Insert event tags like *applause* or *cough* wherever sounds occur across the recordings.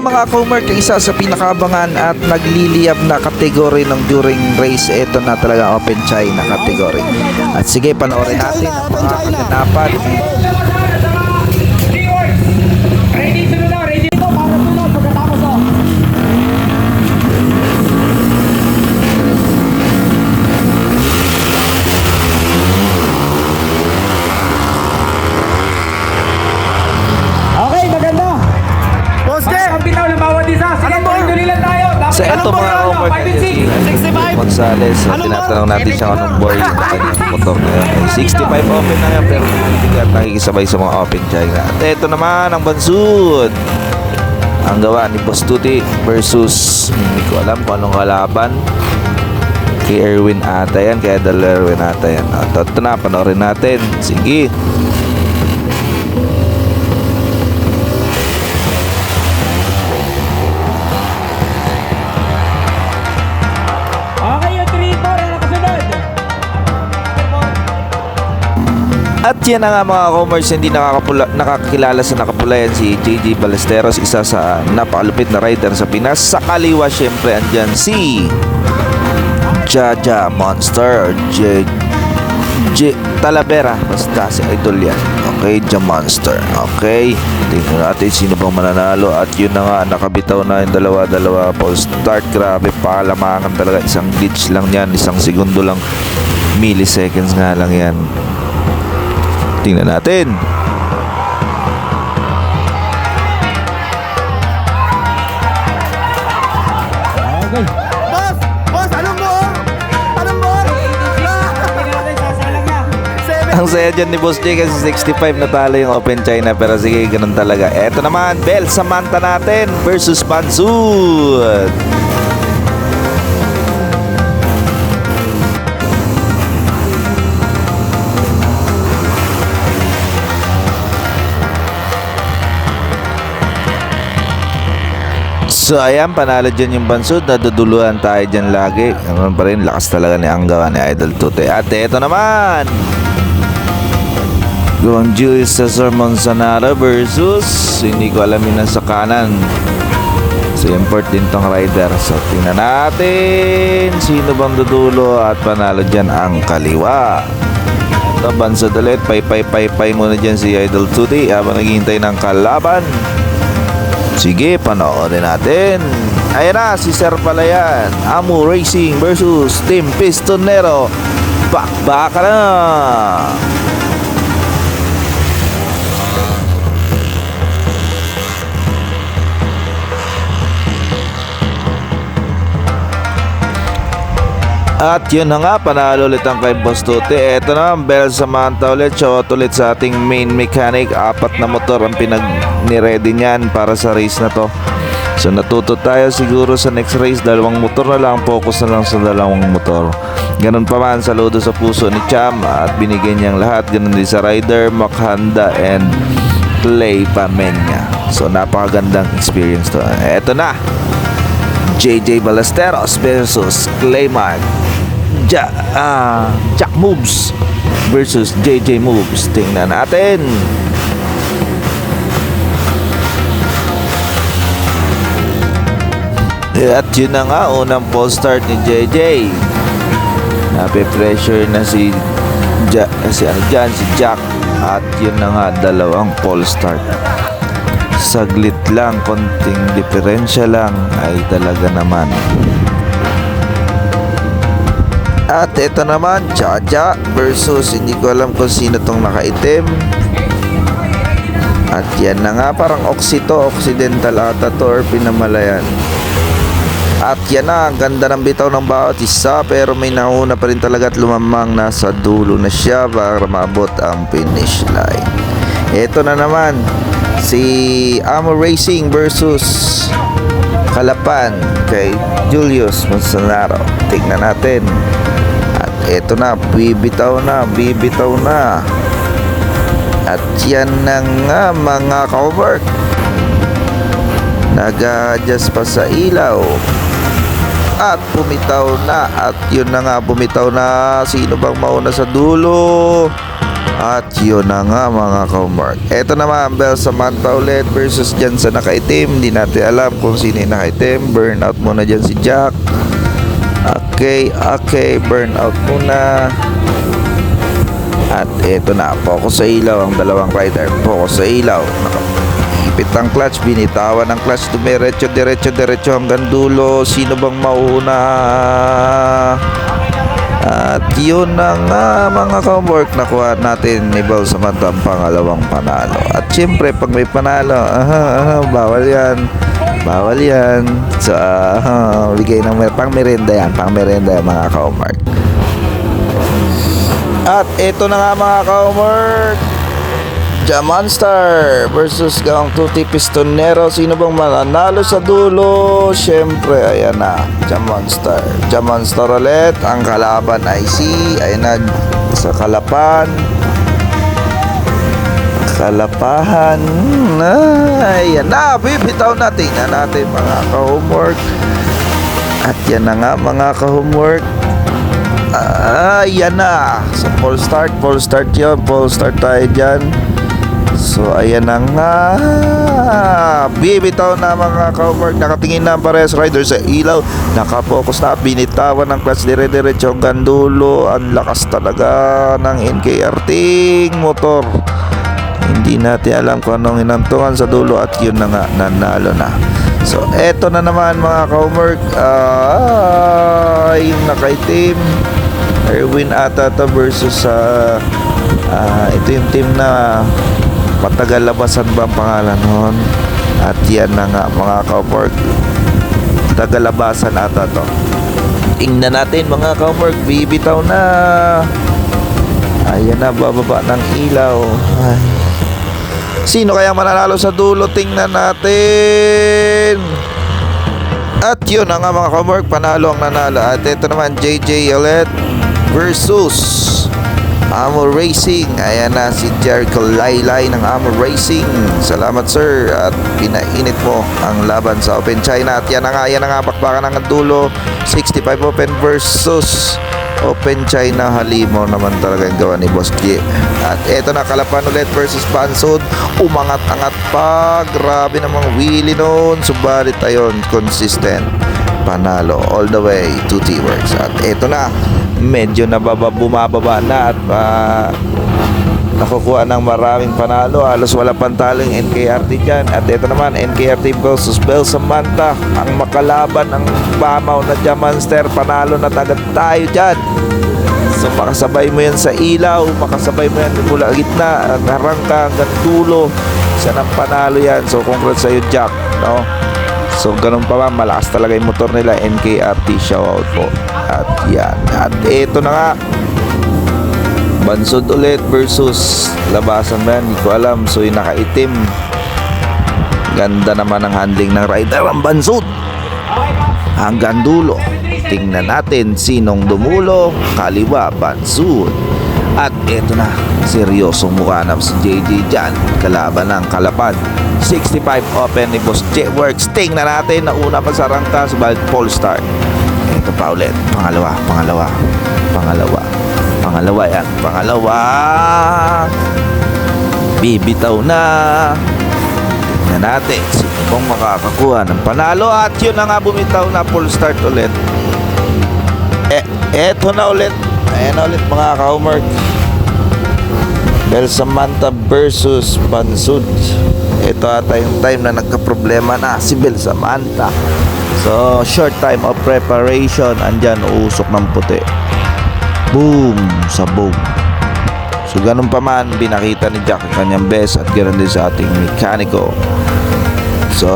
Nga mga Comer, isa sa pinakabangan at nagliliyab na kategory ng during race. Ito na talaga open chai na kategory. At sige, panoorin natin ang mga kaganapan. Gonzales, at tinatanong natin siya anong boy yung *laughs* kanyang motor ngayon. Ay, 65 open na yan, pero hindi ka nakikisabay sa mga open chai na. At ito naman ang bansud. Ang gawa ni Boss Tuti versus hindi ko alam kung anong kalaban. Kay Erwin ata yan, kay Adel Erwin ata yan. At ito na, panoorin natin. Sige. At yan na nga mga commerce, hindi nakakapula, nakakilala sa nakapulayan si JJ Ballesteros, isa sa napakalupit na rider sa Pinas. Sa kaliwa syempre andyan si Jaja Monster J, J Talavera. Basta si Idol yan. Okay, Ja Monster. Okay, tingnan natin sino bang mananalo. At yun na nga, nakabitaw na yung dalawa-dalawa po. Start, grabe, pakalamangan talaga. Isang glitch lang yan, isang segundo lang. Milliseconds nga lang yan. Tingnan natin. Okay. Boss! Boss! Anong more? Anong more? Ang saya dyan ni Boss J kasi 65 natalo yung Open China pero sige ganun talaga. Eto naman, Bel Samantha natin versus Pansud. So ayan, panalo dyan yung bansod. Naduduluhan tayo dyan lagi. Ganun pa rin, lakas talaga ni Anggawa ni Idol Tute. At eto naman, Gawang Julius Cesar Monsanara versus hindi ko alam yun sa kanan. So import din tong rider. So tingnan natin sino bang dudulo at panalo dyan ang kaliwa. Ito bansod ulit. Pay pay pay pay muna dyan si Idol Tuti habang naghihintay ng kalaban. Sige, panoorin natin. Ayan na, si Sir Palayan. Amu Racing versus Team Pistonero. Bakbaka na! At yun na nga, panalo ulit ang kay Boss Tuti. Eto na, Bel Samantha ulit. Shot ulit sa ating main mechanic. Apat na motor ang pinag ni-ready niyan para sa race na to. So natuto tayo siguro sa next race. Dalawang motor na lang. Focus na lang sa dalawang motor. Ganun pa man, saludo sa puso ni Cham. At binigyan niyang lahat. Ganun din sa rider, Makhanda, and Clay Pamenya. So napakagandang experience to. Eto na. JJ Ballesteros versus Clayman ja, ah, Jack Moves versus JJ Moves. Tingnan natin. At yun na nga, unang pole start ni JJ. Nape-pressure na si ja, si ano si Jack. At yun na nga, dalawang pole start. Saglit lang, konting diferensya lang ay talaga naman. At ito naman, Jaja versus hindi ko alam kung sino tong nakaitim. At yan na nga, parang oxito, occidental ata to or pinamalayan. At yan na, ang ganda ng bitaw ng bawat isa pero may nauna pa rin talaga at lumamang nasa dulo na siya para maabot ang finish line. Ito na naman, si Amo Racing versus Kalapan kay Julius Monsanaro. Tignan natin. Eto na, bibitaw na, bibitaw na. At yan na nga mga cover. Nag-adjust pa sa ilaw. At bumitaw na. At yun na nga, bumitaw na. Sino bang mauna sa dulo? At yun na nga mga ka-homework. Ito naman, Bel Samantha ulit versus dyan sa nakaitim. Hindi natin alam kung sino yung nakaitim. Burnout muna dyan si Jack. Okay, okay. Burnout muna. At ito na, focus sa ilaw ang dalawang rider. Focus sa ilaw. Nakapit ang clutch, binitawan ang clutch. Dumiretso, diretso, diretso hanggang dulo. Sino bang mauna? At yun na nga mga ka-homework nakuha natin ni Bal Samantha ang pangalawang panalo. At syempre pag may panalo, aha, aha, bawal yan. Bawal yan. So, aha, bigay ng pang merenda yan. Pang merenda yan mga ka-homework. At ito na nga mga ka-homework. Jamonster versus Gang Tuti Pistonero. Sino bang mananalo sa dulo? Siyempre, ayan na. Jamonster. Jamonster ulit. Ang kalaban ay si, ayan na, sa Kalapan. Kalapahan. Ayan na. Bibitaw natin. Yan natin mga ka-homework. At yan na nga mga ka-homework. Ah, yan na. Sa full start, full start yun. Full start tayo dyan. So, ayan na nga. Bibitaw na mga ka-homework. Nakatingin na ang pares rider sa ilaw. Nakapokus na. Binitawan ng clutch dire-diretso hanggang dulo. Ang lakas talaga ng NKRT motor. Hindi natin alam kung anong inantungan sa dulo at yun na nga, nanalo na. So, eto na naman mga ka-homework. Ah, yung nakaitim. Erwin Atata versus sa ito yung team na matagal labasan ba ang pangalan nun? At yan na nga mga ka-homework. Tagalabasan ata to. Tingnan natin mga ka-homework. Bibitaw na. Ayan na, bababa ng ilaw. Ay. Sino kaya mananalo sa dulo? Tingnan natin. At yun na nga mga kamork, panalo ang nanalo. At ito naman, JJ ulit versus Amo Racing. Ayan na si Jericho Laylay ng Amo Racing. Salamat sir. At pinainit mo ang laban sa Open China. At yan na nga, yan na nga, bakbakan ng dulo. 65 Open versus Open China Halimo naman talaga yung gawa ni Boss G. At eto na Kalapan ulit versus Bansod. Umangat-angat pa. Grabe namang wheelie noon. Subalit ayon, consistent. Panalo all the way to T-Works. At eto na, medyo nababa, bumababa na at ah, nakukuha ng maraming panalo. Halos wala pantaling NKRT dyan. At ito naman, NKRT versus Bel Samantha. Ang makalaban, ang bamaw na Jamonster. Panalo na tagad tayo dyan. So makasabay mo yan sa ilaw, makasabay mo yan mula gitna, ang harangka hanggang dulo. Isa ng panalo yan. So congrats sa'yo Jack. No? So ganun pa ba, malakas talaga yung motor nila. NKRT, shoutout po. At yan. At ito na nga, Bansod ulit versus labasan ba yan? Hindi ko alam. So yung nakaitim. Ganda naman ang handling ng rider ang Bansod. Hanggang dulo. Tingnan natin sinong dumulo. Kaliwa, Bansod. At eto na, seryosong mukha na si JJ dyan. Kalaban ng Kalapan. 65 open ni Boss J Works. Tingnan natin, nauna pa sa rangka, subalit Polestar. Ito pa ulit. Pangalawa, pangalawa, pangalawa. Pangalawa yan. Pangalawa. Bibitaw na. Tingnan natin. Sino pong makakakuha ng panalo. At yun na nga bumitaw na full start ulit. Eh, eto na ulit. Ayan na ulit mga ka-homework. Samantha versus Bansud. Ito ata yung time na nagka-problema na si Bel Samantha. So, short time of preparation. Andyan, usok ng puti. Boom! Sa boom. So, ganun pa man, binakita ni Jack ang kanyang best at ganoon din sa ating mekaniko. So,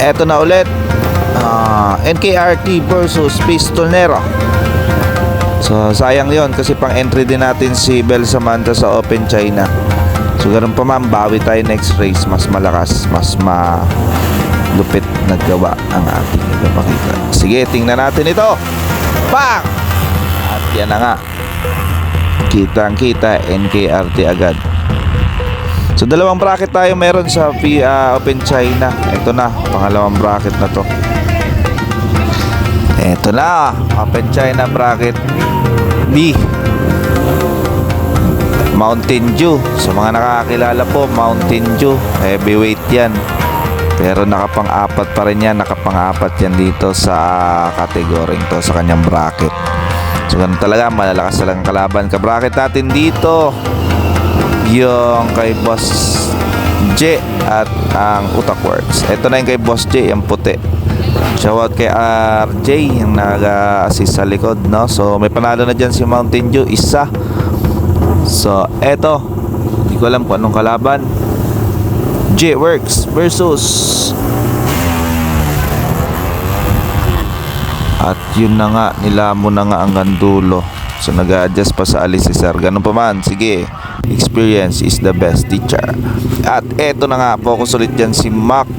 eto na ulit. Ah, NKRT versus Pistonero. So, sayang yon kasi pang entry din natin si Bel Samantha sa Open China. So, ganun pa man, bawi tayo next race. Mas malakas, mas ma lupit na gawa ang ating ipapakita. Sige, tingnan natin ito. Bang! At yan na nga. Kitang kita, NKRT agad. So, dalawang bracket tayo meron sa ah, Open China. Ito na, pangalawang bracket na to. Ito na, Open China bracket B. Mountain Dew. Sa mga nakakilala po, Mountain Dew. Heavyweight yan. Pero nakapang-apat pa rin yan. Nakapang-apat yan dito sa kategoring to, sa kanyang bracket. So ganun talaga, malalakas talagang kalaban. Ka-bracket natin dito, yung kay Boss J at ang Utak Works. Ito na yung kay Boss J, yung puti. Shoutout kay RJ, yung nag-assist sa likod, no? So, may panalo na dyan si Mountain Dew, isa. So, eto. Hindi ko alam kung anong kalaban. J Works versus At yun na nga, nilamo na nga ang gandulo. So nag-adjust pa sa alis si Sir. Ganun pa man, sige. Experience is the best teacher. At eto na nga, focus ulit dyan si Mac.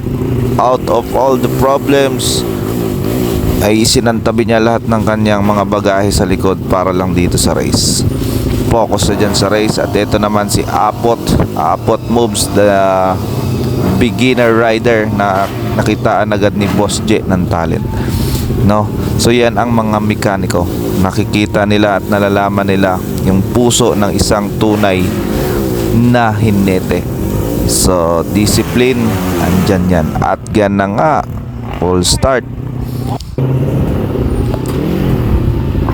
Out of all the problems, ay isinantabi niya lahat ng kanyang mga bagahe sa likod para lang dito sa race. Focus na dyan sa race. At eto naman si Apot. Apot moves the beginner rider na nakitaan agad ni Boss J ng talent. No? So yan ang mga mekaniko. Nakikita nila at nalalaman nila yung puso ng isang tunay na hinete. So discipline, andyan yan. At yan na nga, full start.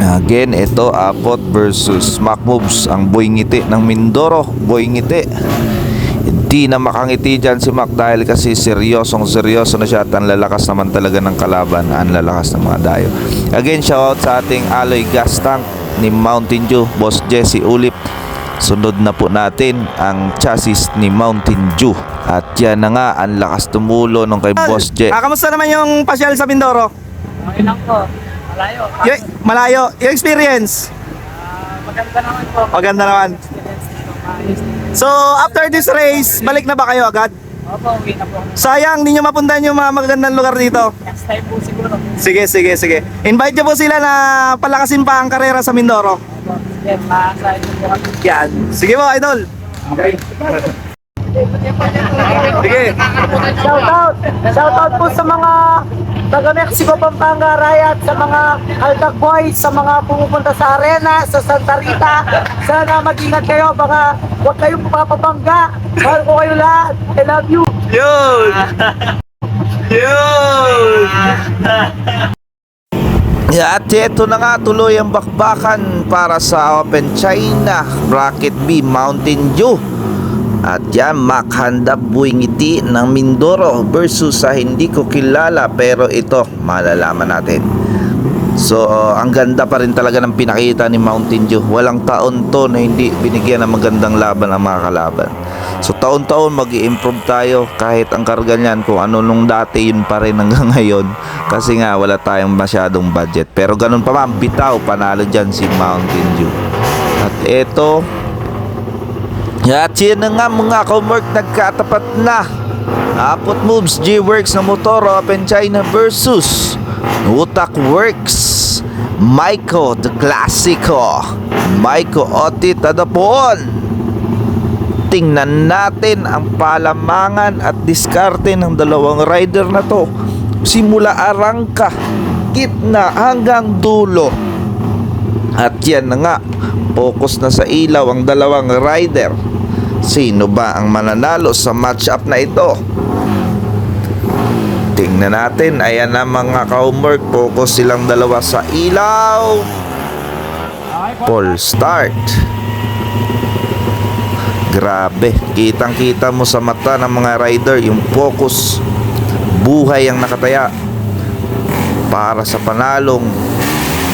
Again, ito Apot versus Smack Moves Ang boy ng Mindoro Boy ngiti Hindi na makangiti dyan si Mac Dahil kasi seryosong seryoso na siya At ang lalakas naman talaga ng kalaban Ang lalakas ng mga dayo Again, shoutout sa ating alloy gas tank Ni Mountain Dew Boss Jesse Ulip Sunod na po natin ang chassis ni Mountain Dew At yan na nga Ang lakas tumulo nung kay Boss J Ah, kamusta naman yung pasyal sa Mindoro? Okay lang po. Malayo. Yung, malayo. Yung experience? Ah, maganda naman po. Maganda naman. Experience dito. Maayos. So, after this race, balik na ba kayo agad? Opo, uwi na po. Sayang, hindi nyo mapuntahan yung mga magagandang lugar dito. Next time po siguro. Sige, sige, sige. Invite nyo po sila na palakasin pa ang karera sa Mindoro. Opo. Sige, maasahin po kami. Yan. Sige po, idol. Okay. Sige. Shoutout! Shoutout po sa mga taga Mexico, Pampanga, Riot, sa mga Aldag Boys, sa mga pumupunta sa arena, sa Santa Rita. Sana mag-ingat kayo, baka huwag kayong mapapabangga. Mahal ko kayo lahat. I love you. Yun! Yun! Yeah, at ito na nga tuloy ang bakbakan para sa Open China Bracket B Mountain Dew. At yan, Mac Handap Buingiti ng Mindoro versus sa hindi ko kilala pero ito, malalaman natin. So, uh, ang ganda pa rin talaga ng pinakita ni Mountain Dew. Walang taon to na hindi binigyan ng magandang laban ang mga kalaban. So, taon-taon mag improve tayo kahit ang karga niyan kung ano nung dati yun pa rin hanggang *laughs* ngayon. Kasi nga, wala tayong masyadong budget. Pero ganun pa man, bitaw, panalo dyan si Mountain Dew. At eto, at yun na nga mga kaumork, nagkatapat na. Apot moves, G-Works na motor, Open China versus Utak Works. Maiko, the Classico. Maiko Otit Adapon. Tingnan natin ang palamangan at diskarte ng dalawang rider na to. Simula arangka, gitna hanggang dulo. At yan na nga, focus na sa ilaw ang dalawang rider. Sino ba ang mananalo sa matchup na ito? Tingnan natin, ayan na mga ka-homework, focus silang dalawa sa ilaw. Full start. Grabe, kitang-kita mo sa mata ng mga rider yung focus. Buhay ang nakataya para sa panalong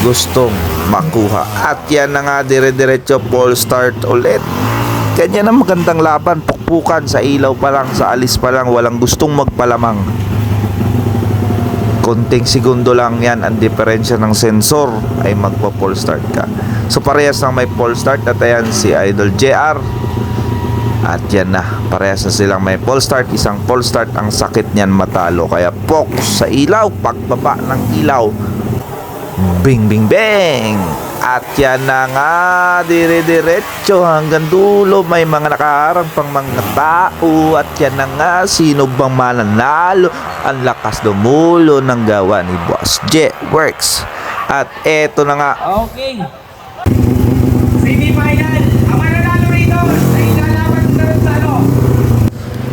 gustong makuha. At yan na nga dire-diretso full start ulit. Ganyan ang magandang laban, pukpukan sa ilaw pa lang, sa alis pa lang, walang gustong magpalamang. Konting segundo lang yan ang diferensya ng sensor ay magpa-full start ka. So parehas na may full start at ayan si Idol JR. At yan na, parehas na silang may full start. Isang full start ang sakit niyan matalo. Kaya focus sa ilaw, pagbaba ng ilaw. Bing, bing, bing! At yan na nga, dire-diretso hanggang dulo. May mga nakaharang pang mga tao. At yan na nga, sino bang mananalo? Ang lakas dumulo ng gawa ni Boss J Works. At eto na nga, Okay. Semi final. Ang mananalo rito,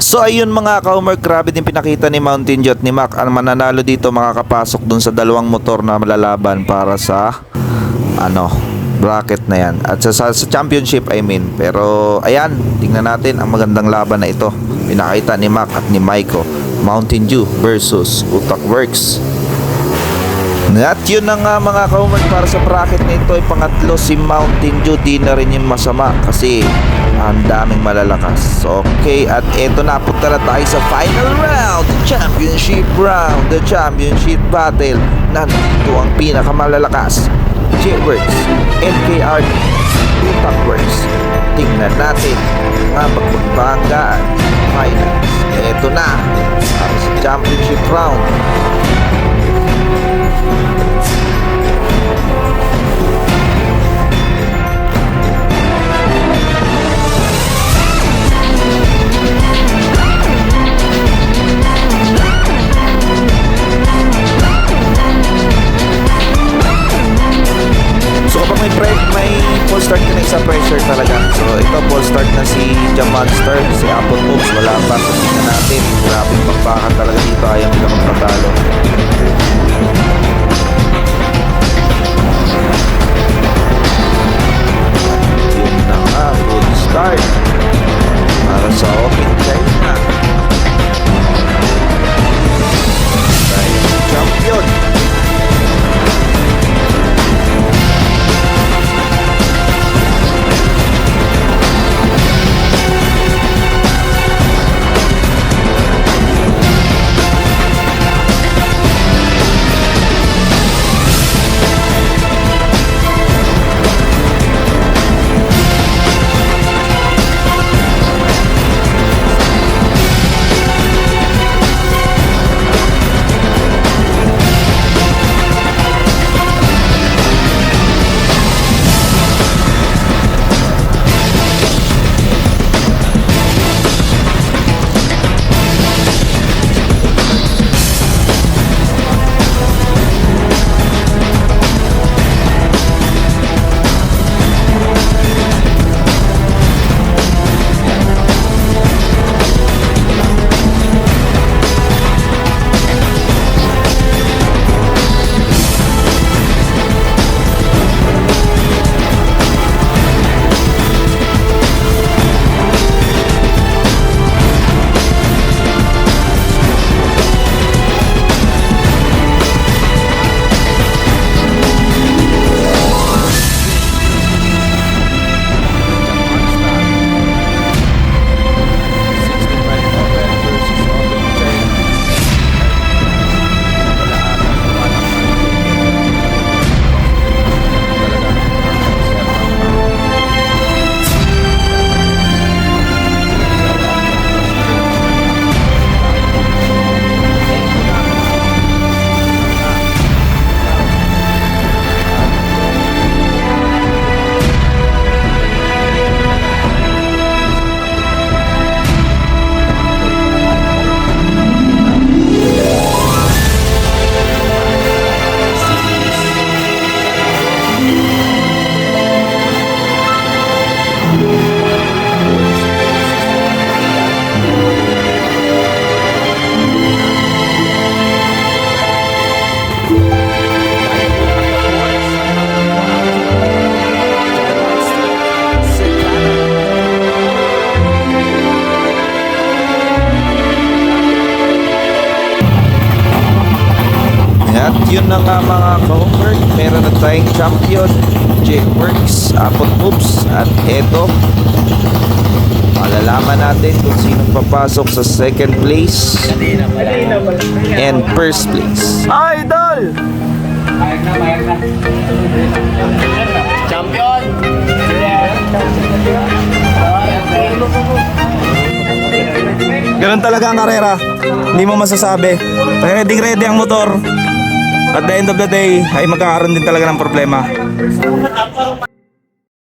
So ayun mga ka-homework, grabe din pinakita ni Mountain at ni Mac. Ang mananalo dito makakapasok dun sa dalawang motor na malalaban para sa ano, bracket na yan. At sa, sa, sa championship I mean. Pero ayan, tingnan natin ang magandang laban na ito. Pinakita ni Mac at ni Maiko. Mountain Dew versus Utak Works. At yun na nga mga ka-homework para sa bracket na ito ay pangatlo si Mountain Dew di na rin yung masama kasi ang daming malalakas. Okay, at eto na punta na tayo sa final round, the championship round, the championship battle. Nandito ang pinakamalalakas. J-Works, NKRD, Utakworks. Tingnan natin ang magbanggaan finals. Eto na para sa championship round. At yun na nga mga ka-homework, meron na tayong champion, J-Works, Apple Moves, at eto, malalaman natin kung sino papasok sa second place and first place. Idol! Champion! Ganun talaga ang karera. Hindi mo masasabi. Ready ready ang motor. At the end of the day, ay magkakaroon din talaga ng problema.